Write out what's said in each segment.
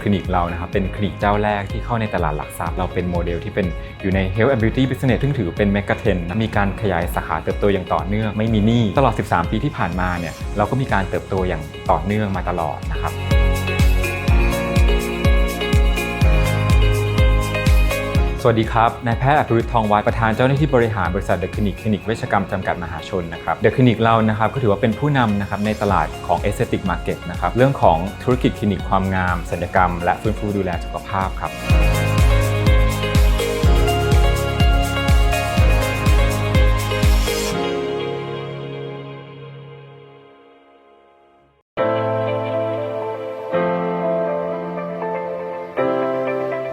คลินิกเรานะครับเป็นคลินิกเจ้าแรกที่เข้าในตลาดหลักทรัพย์เราเป็นโมเดลที่เป็นอยู่ใน Health and Beauty Business ซึ่งถือเป็นแมกกาเทนมีการขยายสาขาเติบโตอย่างต่อเนื่องไม่มีหนี้ตลอด 13 ปีที่ผ่านมาเนี่ยเราก็มีการเติบโตอย่างต่อเนื่องมาตลอดนะครับ สวัสดีครับ นายแพทย์อภิรุททองวัดประธานเจ้าหน้าที่บริหารบริษัทเดอะคลินิกคลินิกเวชกรรมจำกัดมหาชนนะครับ เดอะคลินิกเรานะครับก็ถือว่าเป็นผู้นำนะครับในตลาดของ Aesthetic Market นะครับ เรื่องของธุรกิจคลินิกความงามศัลยกรรม และฟื้นฟูดูแลสุขภาพครับ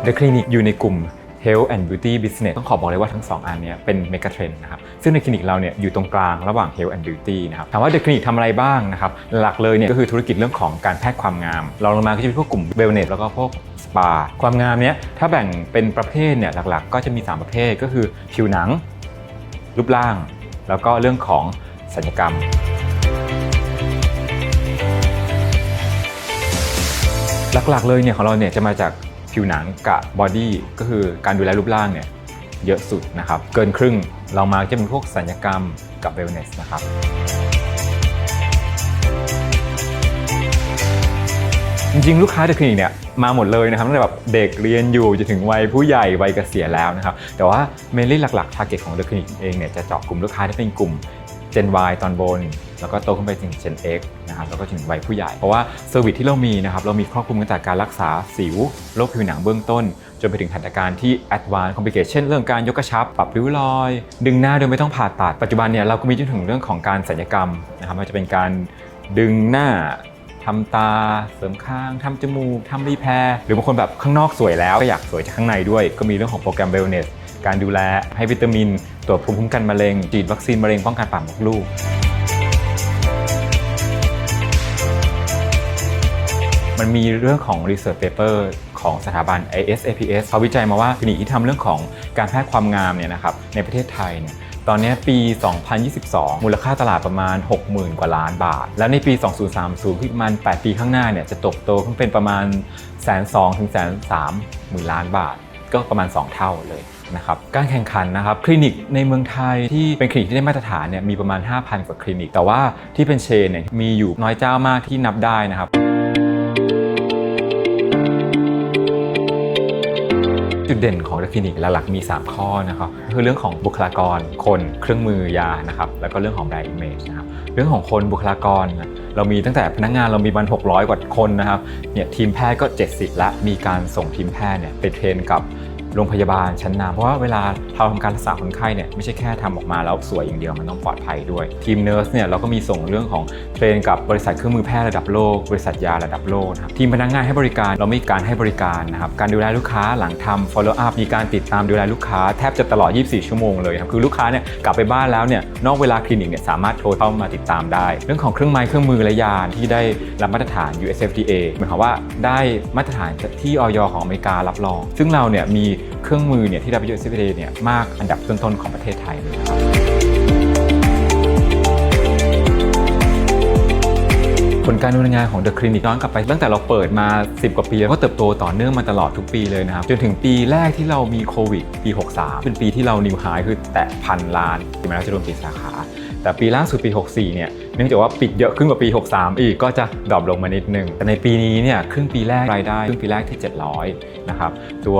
The Clinic อยู่ในกลุ่ม Health and Beauty Business ต้องขอบอกเลยว่าทั้ง 2 อันนี้เป็นเมกะเทรนด์นะครับ ซึ่งในคลินิกเราเนี่ยอยู่ตรงกลางระหว่าง Health and Beauty นะครับ ถามว่า The Clinic ทำอะไรบ้างนะครับ หลักเลยเนี่ยก็คือธุรกิจเรื่องของการแพทย์ความงาม เราลงมาก็จะเป็นพวกกลุ่ม Wellness แล้วก็พวกสปา ความงามเนี้ยถ้าแบ่งเป็นประเภทเนี่ยหลักๆ ก็จะมี 3 ประเภทก็คือผิวหนัง รูปร่าง แล้วก็เรื่องของศัลยกรรมหลักๆเลยเนี่ยของเราเนี่ยจะมาจาก ผิวหนังกับบอดี้ก็คือการดูแลรูปร่างเนี่ยเยอะสุดนะครับ เกินครึ่งเรามาจะเป็นพวกสัญญกรรมกับเวลเนสนะครับจริงๆ ลูกค้าเดอะคลินิกเนี่ยมาหมดเลยนะครับตั้งแต่แบบเด็กเรียนอยู่จนถึงวัยผู้ใหญ่วัยเกษียณแล้วนะครับแต่ว่าเมนลี่หลักๆทาร์เก็ตของเดอะคลินิกเองเนี่ยจะเจาะกลุ่มลูกค้าที่เป็นกลุ่ม Gen Y ตอนบน แล้วก็โตขึ้นไปถึง Gen X นะครับแล้วก็ถึงวัยผู้ใหญ่ เพราะว่าเซอร์วิสที่เรามีนะครับเรามีครอบคลุมตั้งแต่การรักษาสิวโรคผิวหนังเบื้องต้น จนไปถึงหัตถการที่ Advanced Complication เช่นเรื่องการยกกระชับ ปรับริ้วรอย ดึงหน้าโดยไม่ต้องผ่าตัดปัจจุบันเนี่ยเราก็มีจนถึงเรื่องของการศัลยกรรมนะครับมันจะเป็นการดึงหน้าทำตาเสริมข้างทำจมูกทำรีแพร์หรือบางคนแบบข้างนอกสวยแล้วก็อยากสวยจากข้างในด้วย ก็มีเรื่องของโปรแกรมเวลเนสการดูแลให้วิตามิน ตรวจภูมิคุ้มกันมะเร็งฉีดวัคซีนมะเร็งป้องกันปากมดลูก มันมีเรื่องของ Research Paper ของสถาบัน ASAPS เขาวิจัยมาว่าคลินิกที่ทำเรื่องของการแพทย์ความงามเนี่ยนะครับในประเทศไทยเนี่ยตอนนี้ปี 2022 มูลค่าตลาดประมาณ 60,000 กว่าล้านบาท แล้วในปี 2030คือประมาณ 8 ปีข้างหน้าเนี่ยจะโตโตขึ้นเป็นประมาณแสนสองถึงแสนสามหมื่นล้านบาท ก็ประมาณ 2 เท่าเลยนะครับการแข่งขันนะครับคลินิกในเมืองไทยที่เป็นคลินิกที่ได้มาตรฐานเนี่ยมีประมาณ 5,000 กว่าคลินิก แต่ว่าที่เป็นเชนเนี่ยมีอยู่น้อยเจ้ามากที่นับได้นะครับ ดเด่นของคลินิกหลักๆมี 3 ข้อนะครับคือเรื่องของบุคลากรคนเครื่องมือยานะครับแล้วก็เรื่องของแบรนด์อิมเมจนะครับเรื่องของคนบุคลากรนะเรามีตั้งแต่พนักงานเรามีมัน600 กว่าคนนะครับเนี่ยทีมแพทย์ก็ 70 และมีการส่งทีมแพทย์เนี่ยไปเทรนกับ โรงพยาบาลชั้นนำเพราะว่าเวลาเราทำการรักษาคนไข้เนี่ยไม่ใช่แค่ทำออกมาแล้วสวยอย่างเดียวมันต้องปลอดภัยด้วย ทีมเนอร์สเนี่ยเราก็มีส่งเรื่องของเทรนกับบริษัทเครื่องมือแพทย์ระดับโลก บริษัทยาระดับโลกนะครับทีมพนักงานให้บริการเรามีการให้บริการนะครับการดูแลลูกค้าหลังทำ follow up มีการติดตามดูแลลูกค้าแทบจะตลอด 24 ชั่วโมงเลยครับคือลูกค้าเนี่ยกลับไปบ้านแล้วเนี่ยนอกเวลาคลินิกเนี่ยสามารถโทรเข้ามาติดตามได้ เรื่องของเครื่องไม้เครื่องมือและยาที่ได้รับมาตรฐาน USFDA หมายความว่าได้มาตรฐานที่ออยของอเมริการับรองซึ่งเราเนี่ยมีเครื่องมือเนี่ยที่ได้ USFDA เนี่ยมากอันดับต้นๆของประเทศไทยเลยครับผลการดำเนินงานของ The Clinic ย้อนกลับไปตั้งแต่เราเปิดมา 10 กว่าปีแล้วก็เติบโตต่อเนื่องมาตลอดทุกปีเลยนะครับ จนถึงปีแรกที่เรามีโควิดปี 63 เป็นปีที่เรานิวไฮคือแตะพันล้านถึงแม้เราจะรวมปิดสาขา แต่ปีล่าสุดปี 64 เนี่ยเนื่องจากว่าปิดเยอะขึ้นกว่าปี 63 อีกก็จะดรอปลงมานิดนึงแต่ในปีนี้เนี่ยครึ่งปีแรกรายได้ครึ่งปีแรกที่ 700 นะครับตัว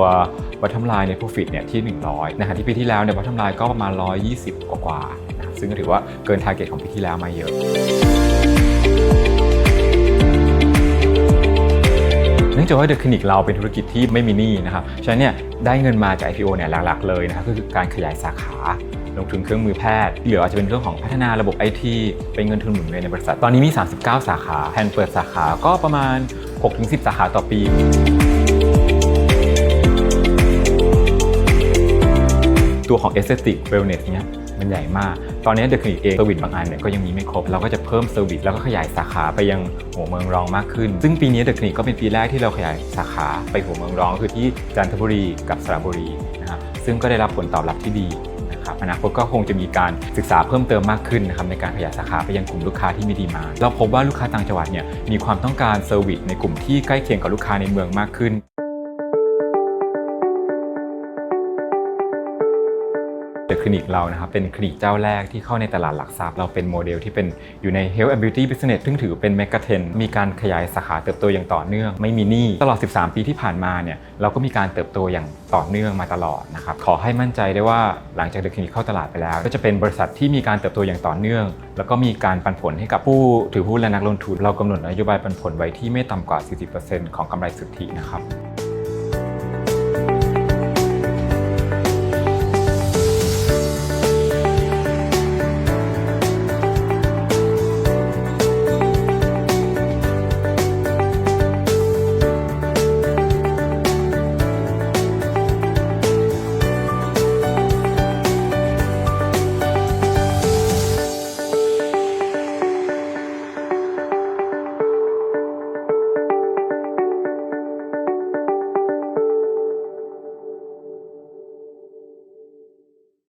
วัตถุลายใน profit เนี่ยที่ 100นะฮะที่ปีที่แล้วเนี่ยวัตถุลายก็ประมาณ 120 กว่าๆนะครับซึ่งก็ถือว่าเกิน target ของปีที่แล้วมาเยอะเนื่องจากว่าเดอะคลินิกเราเป็นธุรกิจที่ไม่มีหนี้นะครับ ฉะนั้นเนี่ยได้เงินมาจาก IPO เนี่ยหลักๆเลยนะครับก็คือการขยายสาขา ลงทุนเครื่องมือแพทย์ที่เหลืออาจจะเป็นเรื่องของพัฒนาระบบ IT เป็นเงินทุนหมุนเวียนในบริษัท ตอนนี้มี 39 สาขาแผนเปิดสาขาก็ประมาณ 6-10 สาขาต่อปี ตัวของ Aesthetic Wellness เนี่ยมันใหญ่มาก ตอนนี้เดอะคลินิกเองเซอร์วิสบางอันเนี่ยก็ยังมีไม่ครบ เราก็จะเพิ่มเซอร์วิสแล้วก็ขยายสาขาไปยังหัวเมืองรองมากขึ้น ซึ่งปีนี้เดอะคลินิกก็เป็นปีแรกที่เราขยายสาขาไปหัวเมืองรองก็คือที่จันทบุรีกับสระบุรีนะครับซึ่งก็ได้รับผลตอบรับที่ดีนะครับอนาคตก็คงจะมีการศึกษาเพิ่มเติมมากขึ้นนะครับในการขยายสาขาไปยังกลุ่มลูกค้าที่มีดีมา เราพบว่าลูกค้าต่างจังหวัดเนี่ยมีความต้องการเซอร์วิสในกลุ่มที่ใกล้เคียงกับลูกค้าในเมืองมากขึ้น คลินิกเรานะครับเป็นคลินิกเจ้าแรกที่เข้าในตลาดหลักทรัพย์เราเป็นโมเดลที่เป็นอยู่ใน Health and Beauty Business ซึ่งถือเป็น Mega t r e n d มีการขยายสาขาเติบโตอย่างต่อเนื่อง ไม่มีหนี้ตลอด 13 ปีที่ผ่านมาเนี่ยเราก็มีการเติบโตอย่างต่อเนื่องมาตลอดนะครับขอให้มั่นใจได้ว่าหลังจากเดอะคลินิกเข้าตลาดไปแล้ว ก็จะเป็นบริษัทที่มีการเติบโตอย่างต่อเนื่อง แล้วก็มีการปันผลให้กับผู้ถือหุ้นและนักลงทุน เรากำหนดนโยบายปันผลไว้ที่ไม่ต่ำกว่า 40%ของกำไรสุทธินะครับ